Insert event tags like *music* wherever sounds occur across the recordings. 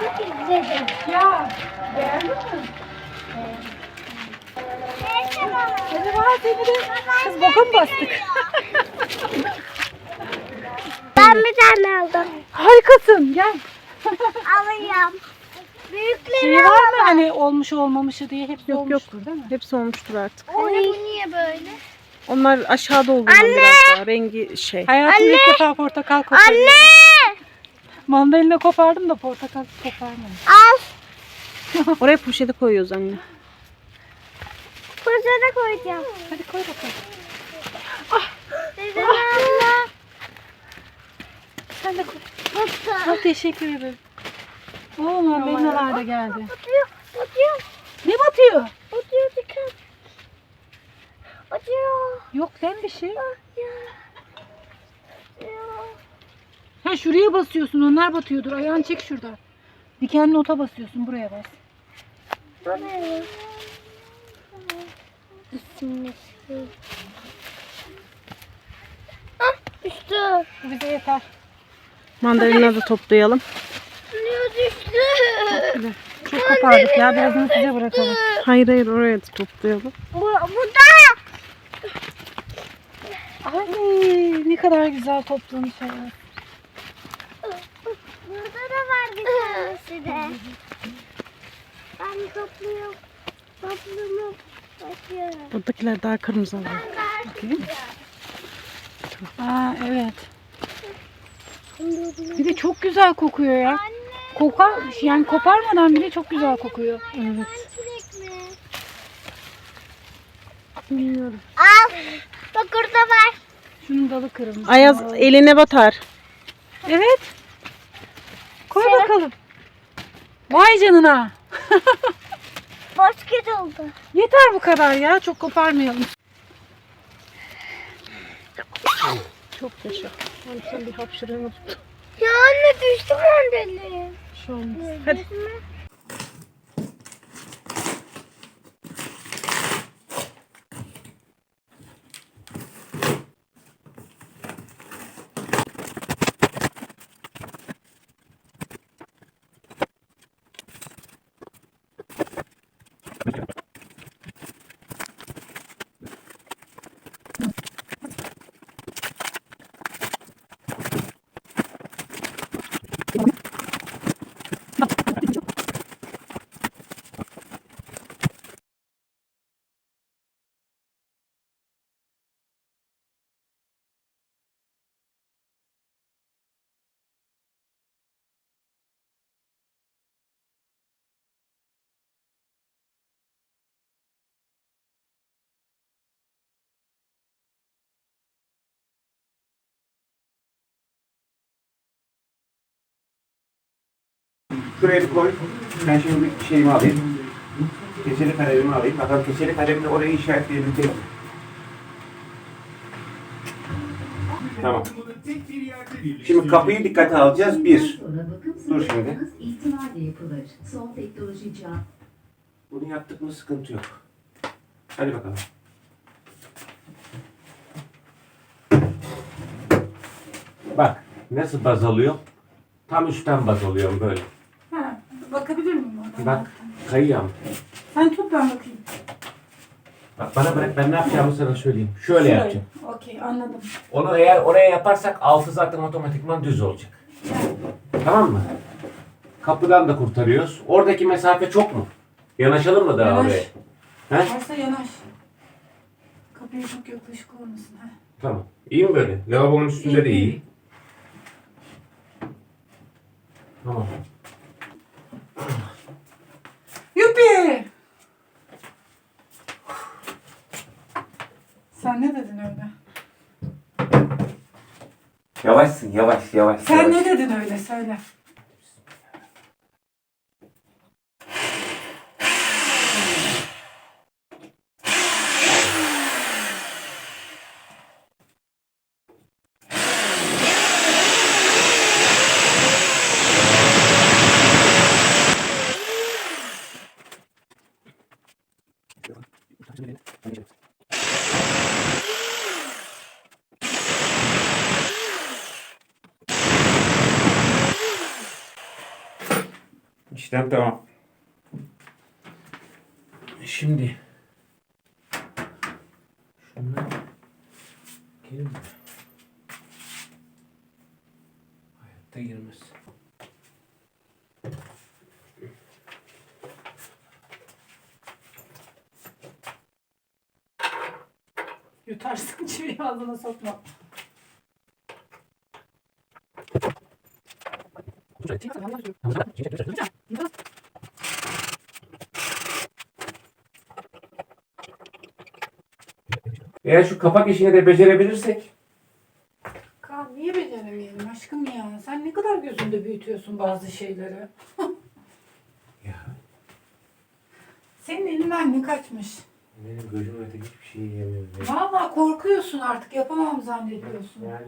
çok izledim. Ya beğendin mi? Hadi var seni de. Kız boka mı bastık? Ben bir tane aldım. Harikasın gel. Alayım. Büyükleri Şey var mı hani olmuş olmamışı diye hepsi Yok, yok. olmuştur değil mi? Hepsi olmuştur artık. Anne bu niye böyle? Onlar aşağıda olduğundan Anne! biraz daha rengi şey. Hayatımda ilk defa portakal kopardım. Anne! Mandalina kopardım da portakal koparmadım. Al. *laughs* Oraya poşete koyuyoruz anne. Poşete koyacağım. Hadi koy bakalım. Dedim abla. Sen de koy. Çok teşekkür ederim. Oo mandalinalar da geldi. Batıyor. Batıyor. Ne batıyor? Batıyor dikkat. Batıyor. Yok lan bir şey. Batıyor. Ha şuraya basıyorsun onlar batıyordur. Ayağını çek şuradan. Dikenli ota basıyorsun buraya bas. Bu. Ah düştü. Bu bize yeter. Mandalina da toplayalım. Suya düştü. Çok kopardık ya birazını size bırakalım. Hayır hayır oraya da toplayalım. Bu, burada. Ay ne kadar güzel toplamış hayat. Burada tanesi de. Ben topluyorum. Toplumu bakıyorum. Buradakiler daha kırmızı oluyor. Bakayım. Aa evet. Bir de çok güzel kokuyor ya. Kokar yani koparmadan bile çok güzel kokuyor. Evet. Çilek mi? Bilmiyorum. Al. Bak orada var. Şunun dalı kırmızı. Ayaz eline batar. Evet. Koy bakalım. Vay canına. *laughs* Basket oldu. Yeter bu kadar ya. Çok koparmayalım. Çok yaşa. Hani sen bir hapşırığını tut. Ya anne düştü mandalina. Şey olmaz. Hadi. Şuraya bir koy. Ben şimdi bir şeyimi alayım. Keçeli kalemimi alayım. Bakalım keçeli kalemle orayı işaretleyebilecek miyim? Tamam. Şimdi kapıyı dikkate alacağız. Bir. Dur şimdi. Bunu yaptık mı sıkıntı yok. Hadi bakalım. Bak nasıl baz alıyor? Tam üstten baz alıyorum böyle. Bakabilir miyim ona? Bak kayıyor ama. Sen tut ben bakayım. Bak bana bırak ben ne yapacağımı sana söyleyeyim. Şöyle yapacağım. Okey anladım. Onu eğer oraya yaparsak altı zaten otomatikman düz olacak. Tamam mı? Kapıdan da kurtarıyoruz. Oradaki mesafe çok mu? Yanaşalım mı daha Yanaş. oraya? He? Varsa yanaş. Kapıya çok yaklaşık olmasın. Ha. Tamam. İyi mi böyle? Lavabonun üstünde de iyi. Tamam. Yuppi! Sen ne dedin öyle? Yavaşsın yavaş yavaş. Sen yavaş. ne dedin öyle söyle. İşlem tamam. Şimdi *laughs* Yutarsın çivi ağzına sokma. Eğer şu kapak işini de becerebilirsek Kaan niye beceremeyelim aşkım ya? Sen ne kadar gözünde büyütüyorsun bazı şeyleri. ya Senin elinden ne kaçmış? Benim gözüm öte hiçbir şey yiyemiyorum. ya. Vallahi korkuyorsun artık yapamam zannediyorsun. Yani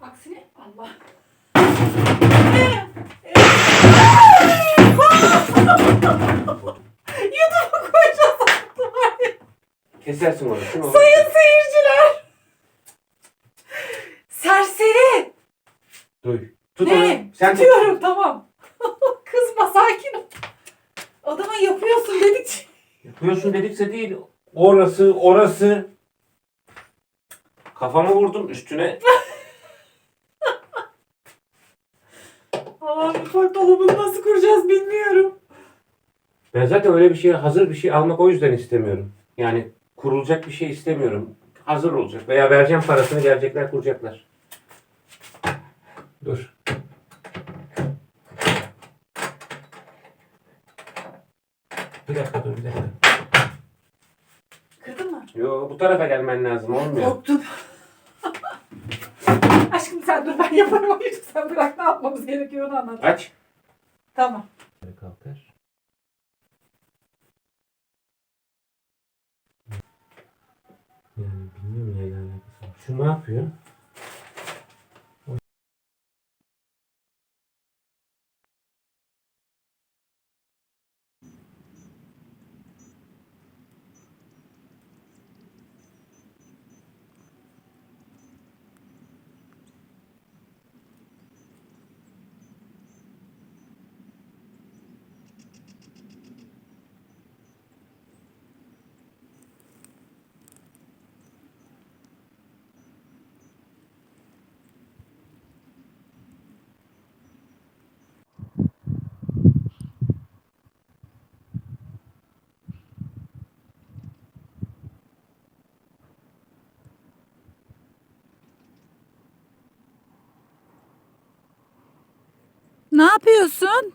Aksine Allah. YouTube'a koyacağız aklıma. kesersin orası. Sayın Sayın seyirciler. Serseri. Duy. Tut ne? onu. Sen tut. Tutuyorum tamam. *laughs* Kızma sakin ol. Adama yapıyorsun dedikçe. Yapıyorsun dedikse değil. Orası, orası. Kafamı vurdum üstüne. *laughs* Aa mutfak dolabını nasıl kuracağız bilmiyorum. Ben zaten öyle bir şey, hazır bir şey almak o yüzden istemiyorum. Yani kurulacak bir şey istemiyorum. Hazır olacak. Veya vereceğim parasını gelecekler kuracaklar. Dur. Bir dakika dur bir dakika. Kırdın mı? Yo bu tarafa gelmen lazım olmuyor. Korktum. *laughs* Aşkım sen dur ben yaparım o işi. Sen bırak ne yapmamız gerekiyor onu anlat. Aç. Tamam. Kalkar. Yani bilmiyorum neyle alakası var. Şu ne yapıyor? Ne yapıyorsun?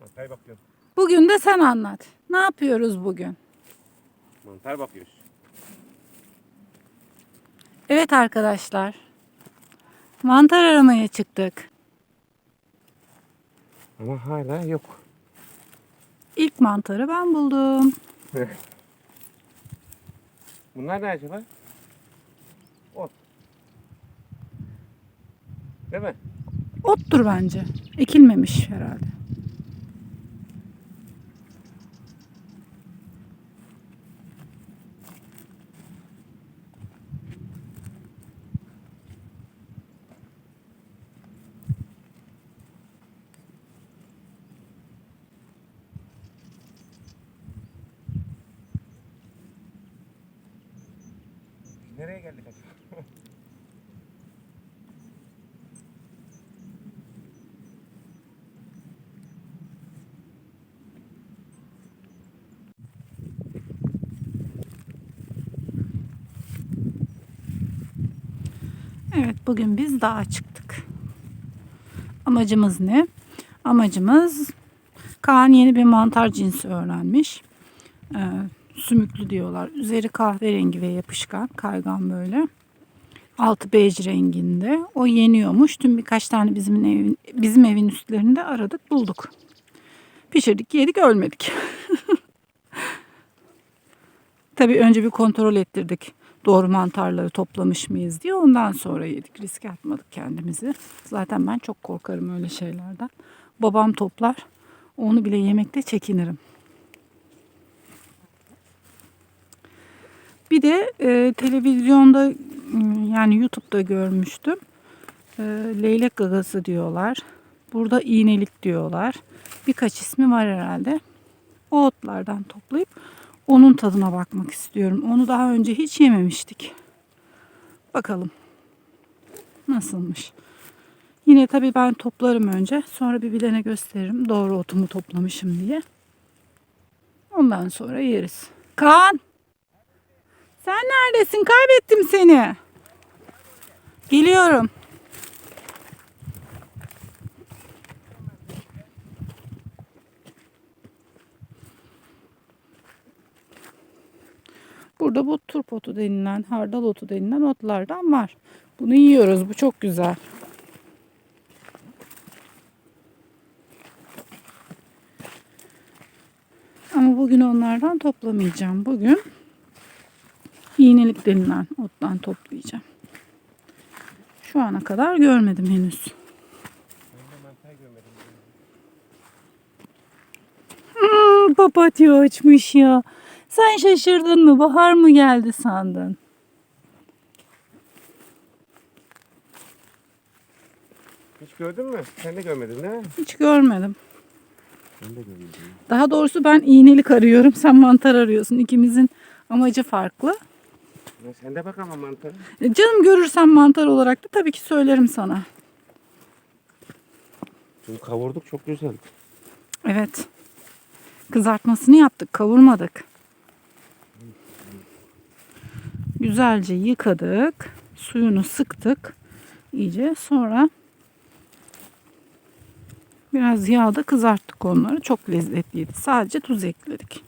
Mantar bakıyoruz. Bugün de sen anlat. Ne yapıyoruz bugün? Mantar bakıyoruz. Evet arkadaşlar. Mantar aramaya çıktık. Ama hala yok. İlk mantarı ben buldum. *laughs* Bunlar ne acaba? Değil mi? Ottur bence. Ekilmemiş herhalde. Nereye geldik acaba? Evet bugün biz dağa çıktık. Amacımız ne? Amacımız Kaan yeni bir mantar cinsi öğrenmiş. Ee, sümüklü diyorlar. Üzeri kahverengi ve yapışkan, kaygan böyle. Altı bej renginde. O yeniyormuş. Dün birkaç tane bizim evin, bizim evin üstlerinde aradık, bulduk. Pişirdik, yedik, ölmedik. *laughs* Tabii önce bir kontrol ettirdik. Doğru mantarları toplamış mıyız diye. Ondan sonra yedik. Riske atmadık kendimizi. Zaten ben çok korkarım öyle şeylerden. Babam toplar. Onu bile yemekte çekinirim. Bir de e, televizyonda m, yani YouTube'da görmüştüm. E, leylek gagası diyorlar. Burada iğnelik diyorlar. Birkaç ismi var herhalde. O otlardan toplayıp onun tadına bakmak istiyorum. Onu daha önce hiç yememiştik. Bakalım nasılmış. Yine tabii ben toplarım önce. Sonra bir bilene gösteririm. Doğru otumu toplamışım diye. Ondan sonra yeriz. Kaan! Sen neredesin? Kaybettim seni. Geliyorum. Burada bu turp otu denilen, hardal otu denilen otlardan var. Bunu yiyoruz. Bu çok güzel. Ama bugün onlardan toplamayacağım. Bugün iğnelik denilen ottan toplayacağım. Şu ana kadar görmedim henüz. Hmm, papatya açmış ya. Sen şaşırdın mı? Bahar mı geldi sandın? Hiç gördün mü? Sen de görmedin değil mi? Hiç görmedim. Ben de görmedim. Daha doğrusu ben iğnelik arıyorum. Sen mantar arıyorsun. İkimizin amacı farklı. Ya sen de bak ama mantarı. E, Canım görürsem mantar olarak da tabii ki söylerim sana. Şimdi kavurduk çok güzel. Evet. Kızartmasını yaptık, kavurmadık. Güzelce yıkadık. Suyunu sıktık. iyice. Sonra biraz yağda kızarttık onları. Çok lezzetliydi. Sadece tuz ekledik.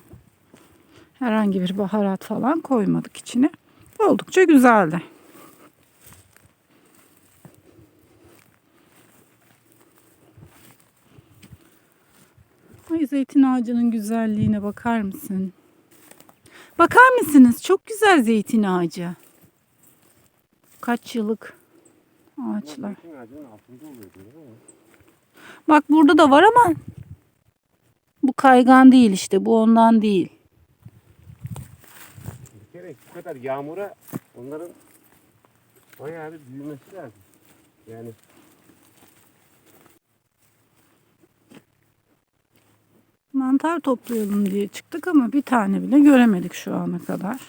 Herhangi bir baharat falan koymadık içine. Oldukça güzeldi. Ay zeytin ağacının güzelliğine bakar mısın? Bakar mısınız? Çok güzel zeytin ağacı. Kaç yıllık ağaçlar. Bak burada da var ama bu kaygan değil işte. Bu ondan değil. Bir kere bu kadar yağmura onların bayağı bir büyümesi lazım. Yani Mantar toplayalım diye çıktık ama bir tane bile göremedik şu ana kadar.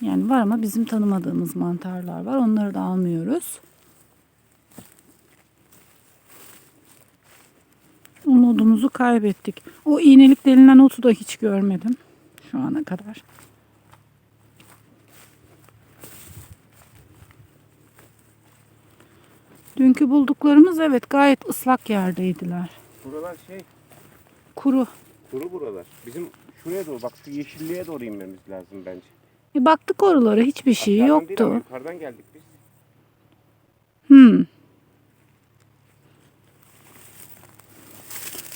Yani var ama bizim tanımadığımız mantarlar var. Onları da almıyoruz. Umudumuzu kaybettik. O iğnelik denilen otu da hiç görmedim şu ana kadar. Dünkü bulduklarımız evet gayet ıslak yerdeydiler. buralar şey Kuru. kuru buralar. Bizim şuraya doğru bak şu yeşilliğe doğru inmemiz lazım bence. E baktık oralara hiçbir şey Aşağıdan değil yoktu. yukarıdan geldik biz. Hmm.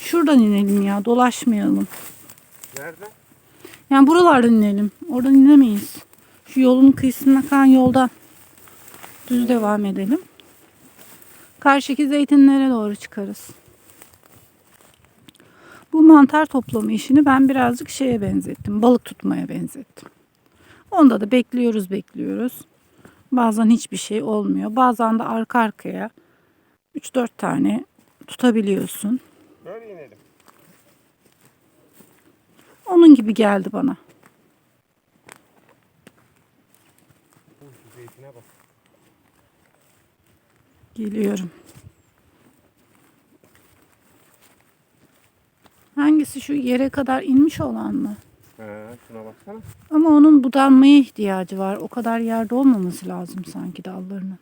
Şuradan inelim ya dolaşmayalım. Nerede? Yani buralardan inelim. Oradan inemeyiz. Şu yolun kıyısına akan yoldan düz devam edelim. Karşıki zeytinlere doğru çıkarız. Bu mantar toplama işini ben birazcık şeye benzettim. Balık tutmaya benzettim. Onda da bekliyoruz bekliyoruz. Bazen hiçbir şey olmuyor. Bazen de arka arkaya 3-4 tane tutabiliyorsun. Böyle inelim. Onun gibi geldi bana. Geliyorum. Hangisi şu yere kadar inmiş olan mı? Ha, şuna baksana. Ama onun budanmaya ihtiyacı var. O kadar yerde olmaması lazım sanki dallarının.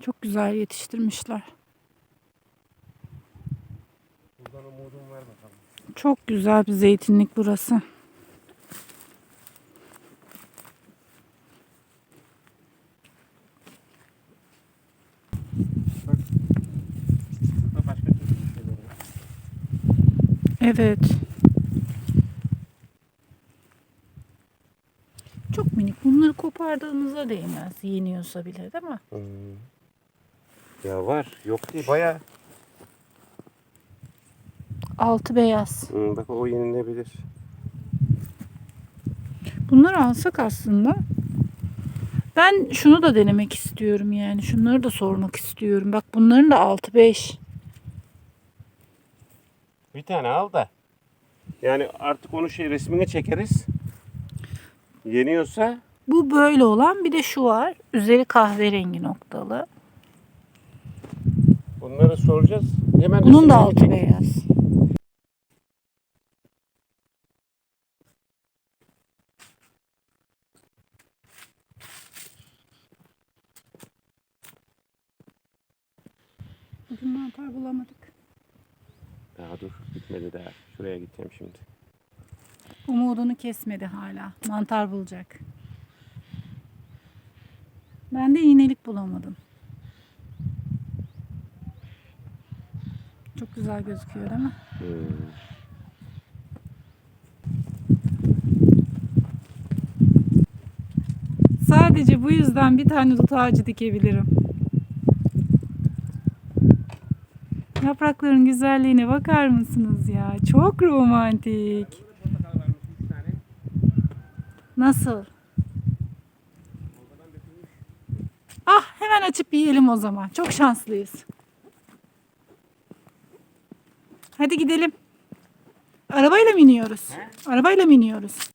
Çok güzel yetiştirmişler. Buradan umudum var bakalım. Çok güzel bir zeytinlik burası. Burada başka türlü bir şeyler var. Evet. Çok minik. Bunları kopardığımızda değmez. Yeniyorsa bile değil mi? Hmm. Ya var. Yok değil. Baya. Altı beyaz. Hmm, bak o yenilebilir. Bunları alsak aslında. Ben şunu da denemek istiyorum yani. Şunları da sormak istiyorum. Bak bunların da 6-5. Bir tane al da. Yani artık onu şey resmine çekeriz. Yeniyorsa Bu böyle olan bir de şu var. Üzeri kahverengi noktalı. bunları soracağız. Hemen Bunun da resimlerini altı çek. beyaz. Bugün mantar bulamadık. Daha dur bitmedi daha. Şuraya gideceğim şimdi. Umudunu kesmedi hala. Mantar bulacak. Ben de iğnelik bulamadım. Çok güzel gözüküyor değil mi? Hmm. Sadece bu yüzden bir tane dut ağacı dikebilirim. Yaprakların güzelliğine bakar mısınız ya? Çok romantik. Nasıl? Ah hemen açıp yiyelim o zaman. Çok şanslıyız. Hadi gidelim. Arabayla mı iniyoruz? Arabayla mı iniyoruz?